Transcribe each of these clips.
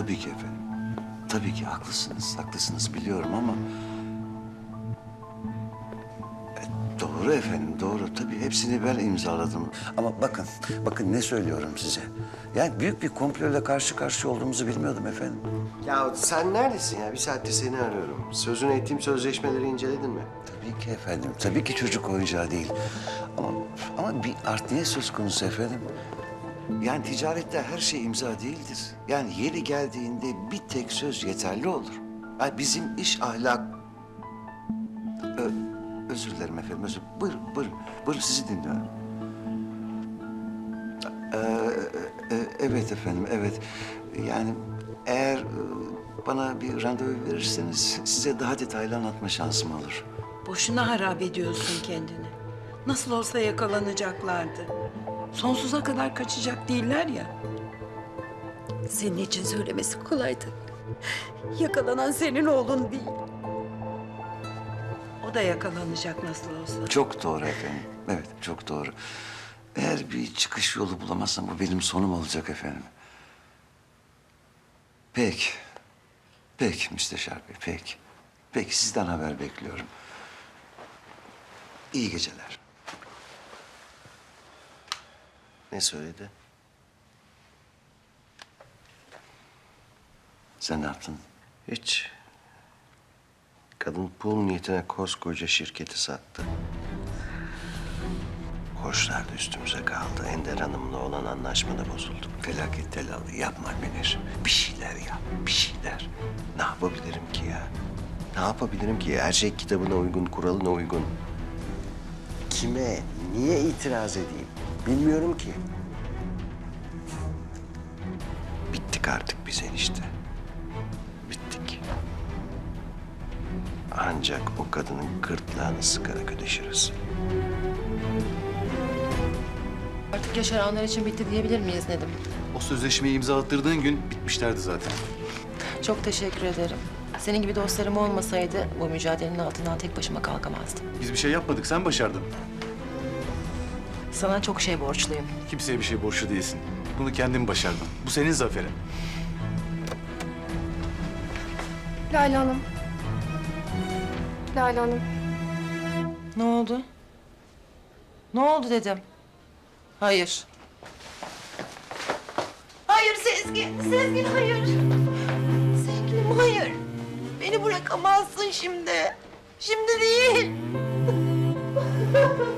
tabii ki efendim. Tabii ki haklısınız, haklısınız biliyorum ama... E, Doğru efendim, doğru. Tabii hepsini ben imzaladım. Ama bakın, bakın ne söylüyorum size. Yani büyük bir komployla karşı karşıya olduğumuzu bilmiyordum efendim. Ya sen neredesin ya? Bir saattir seni arıyorum. Sözünü ettiğim sözleşmeleri inceledin mi? Tabii ki efendim, tabii ki çocuk oyuncağı değil. Ama ama bir art niye söz konusu efendim? Yani ticarette her şey imza değildir. Yani yeri geldiğinde bir tek söz yeterli olur. Yani bizim iş ahlak... Ö- özür dilerim efendim, özür Buyurun, buyurun. Buyurun sizi dinliyorum. Ee, e, evet efendim, evet. Yani eğer e, bana bir randevu verirseniz size daha detaylı anlatma şansım olur. Boşuna harap ediyorsun kendini. Nasıl olsa yakalanacaklardı. Sonsuza kadar kaçacak değiller ya. Senin için söylemesi kolaydı. Yakalanan senin oğlun değil. O da yakalanacak nasıl olsa. Çok doğru efendim. Evet, çok doğru. Eğer bir çıkış yolu bulamazsam bu benim sonum olacak efendim. Peki. Peki Müsteşar Bey, peki. Peki sizden haber bekliyorum. İyi geceler. Ne söyledi? Sen ne yaptın? Hiç. Kadın pul niyetine koskoca şirketi sattı. Borçlar da üstümüze kaldı. Ender Hanım'la olan anlaşma da bozuldu. Felaket telalı yapma Münir. Bir şeyler yap, bir şeyler. Ne yapabilirim ki ya? Ne yapabilirim ki? Her şey kitabına uygun, kuralına uygun. Kime, niye itiraz edeyim? Bilmiyorum ki. Bittik artık biz enişte. Bittik. Ancak o kadının gırtlağını sıkarak ödeşiriz. Artık yaşananlar için bitti diyebilir miyiz Nedim? O sözleşmeyi imzalattırdığın gün bitmişlerdi zaten. Çok teşekkür ederim. Senin gibi dostlarım olmasaydı bu mücadelenin altından tek başıma kalkamazdım. Biz bir şey yapmadık, sen başardın. Sana çok şey borçluyum. Kimseye bir şey borçlu değilsin. Bunu kendin başardın. Bu senin zaferin. Lale Hanım. Lale Hanım. Ne oldu? Ne oldu dedim. Hayır. Hayır Sezgin. Sezgin hayır. Sevgilim hayır. Beni bırakamazsın şimdi. Şimdi değil.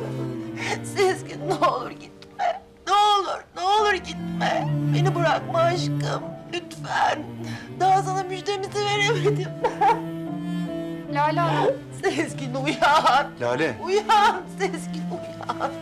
Sezgin ne olur gitme. Ne olur, ne olur gitme. Beni bırakma aşkım. Lütfen. Daha sana müjdemizi veremedim. Lale Hanım. Sezgin uyan. Lale. Uyan Sezgin uyan.